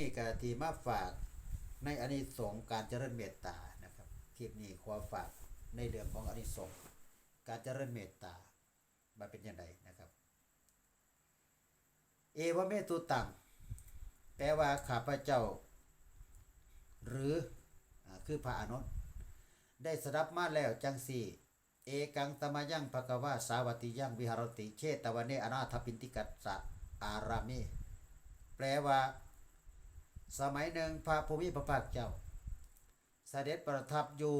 นี่ก็ที่มาฝากในอานิสงส์การเจริญเมตตานะครับคลิปนี้ขอฝากในเรื่องของอานิสงส์การเจริญเมตตามาเป็นยังไงนะครับ เอวเมตุตังแปลว่าข้าพเจ้า หรือคือพระอนนได้สดับมาแล้วจังสี่เอกังตมยังภควาสาวัติยังวิหารติเชตวันเนอนาถปินติกัสสะอารามิแปลว่า สมัยหนึ่งพระภูมิพระภาคเจ้าเสด็จประทับอยู่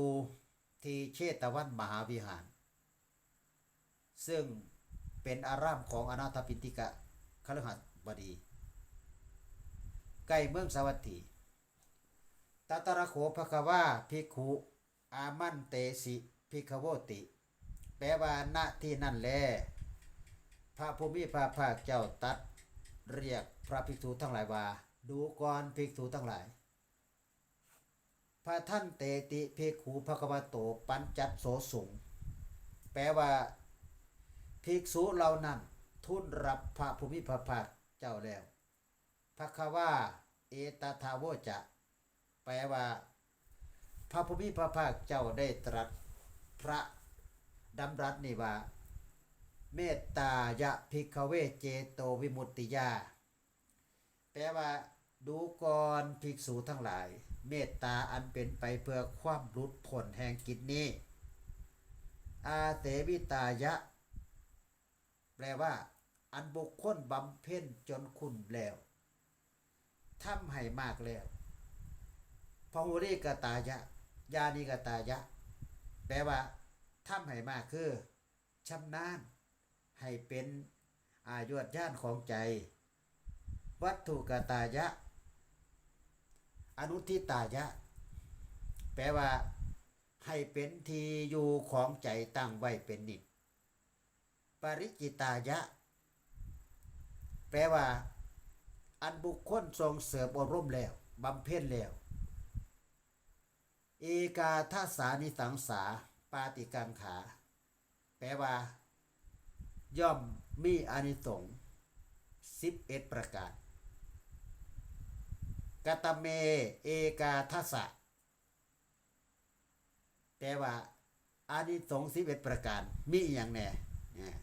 ที่เชตวันมหาวิหาร ซึ่งเป็นอารามของอนาถปิติกะคฤหัสบดี ใกล้เมืองสาวัตถีตตระโขภควาภิกขุอามันเตสิภิกขโวติ แปลว่าณที่นั่นแลพระภูมิพระภาคเจ้าตัดเรียกพระภิกษุทั้งหลายว่า ดูก่อนภิกษุทั้งหลาย พระท่านเตติภิกขุภควโตปัญจัตโสสุง แปลว่าภิกษุเหล่านั้นทุนรับพระภูมิพระภาคเจ้าแล้วภควาเอตทาโวจะ แปลว่า พระภูมิพระภาคเจ้าได้ตรัสพระดำรัสนี่ว่า เมตตายะภิกขเวเจโตวิมุตติยา แปลว่า ดูก่อนภิกษุทั้งหลาย เมตตาอันเป็นไปเพื่อความรุดพ้นแห่งกิจนี้ อาเตวิตายะ แปลว่า อันบุคคลบำเพ็ญจนคุณแล้วทำให้มากแล้วพหุริกตายะ ยานิกตายะ แปลว่าทำให้มากคือชำนาญให้เป็นอายุดย่านของใจ วัตถุกตายะ อนุทิตายะ แปลว่า ให้เป็นทีอยู่ของใจตั้งไว้เป็นนิจปริจิตายะ แปลว่า อันบุคคลทรงเสริมอบรมแล้วบำเพ็ญแล้ว เอกาทัสานิสังสา ปาติกังขา แปลว่า ย่อมมีอานิสงส์สิบเอ็ดประการ กตเม เอกาทัสสะแปลว่าอานิสงส์สิบเอ็ดประการ มีอย่างแน่เนี่ย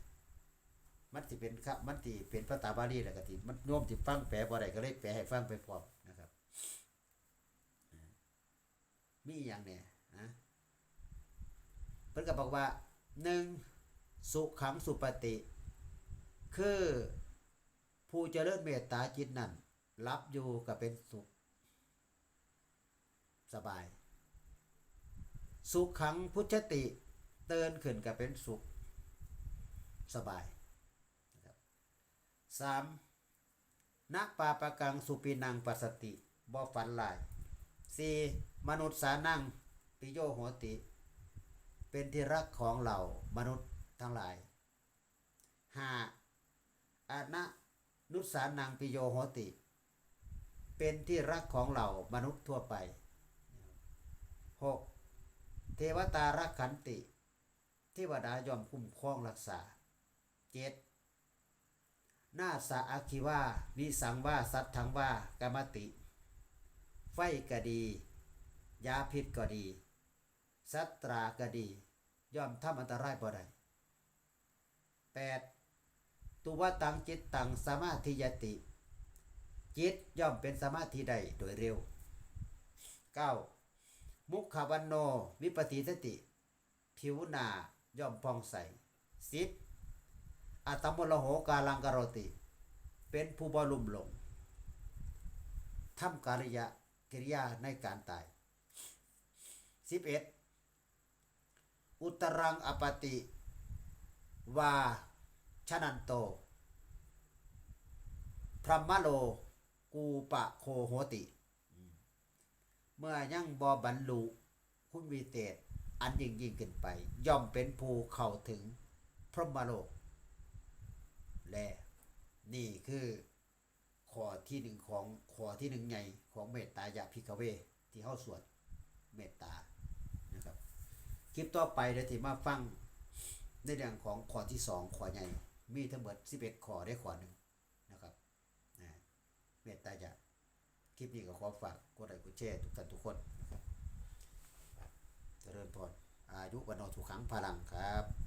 มันสิเป็นครับมันสิเป็นภาษาบาลีแหละกติมันโน้มสิฟังแปลบ่ได้ก็เลยแปลให้ฟังไปพร้อมนะครับ มีอย่างเนี่ยนะเพิ่นก็บอกว่าหนึ่งสุขังสุปฏิ คือผู้เจริญเมตตาจิตนั้น รับอยู่ก็เป็นสุข สบาย สุขขังพุทธติ เตือนขึ้นก็เป็นสุข สบายนะครับสามนักปาปะกังสุปินังปัสสติบ่ฝันหลายสี่มนุษย์สานังปิโยโหติ เป็นที่รักของเหล่ามนุษย์ทั้งหลายห้าอานะนุสานังปิโยโหติ เป็นที่รักของเหล่ามนุษย์ทั่วไปหกเทวตารักขันติ เทวดายอมคุ้มครองรักษาเจ็ดนาสาอาคิวาวิสังว่าสัตถังว่ากรรมติ ไฟก็ดี ยาพิษก็ดี สัตราก็ดี ย่อมทำอันตรายบ่ได้ 8. ตุวตังจิตตังสมาธิยติ จิตย่อมเป็นสมาธิได้โดยเร็ว 9. มุขวันโนวิปติสติ ผิวหนาย่อมพองใส 10. อัตมลโหกาลังกโรติ เป็นผู้บลุ่มลงทำกาลยะกิริยาในการตาย 11. อุตรังอปติ วาชนันโตพรหมโล กูปะโคโหติ เมื่อยังบอบรรลุคุณวิเตศอันยิ่งยิ่งขึ้นไป ย่อมเป็นผู้เข้าถึงพรหมโลก และนี่คือข้อที่หนึ่งของข้อที่หนึ่งใหญ่ของเมตตายะพิกเว ที่เข้าสวดเมตตานะครับ คลิปต่อไปเดี๋ยวที่มาฟังในเรื่องของข้อที่สองข้อใหญ่ มีทั้งหมด11ข้อได้ข้อหนึ่ง เมตตาจะคลิปนี้ก็ขอฝากกดไลค์กดแชร์ทุกท่านทุกคนเจริญพรอายุวันโนทุกขังพลังครับ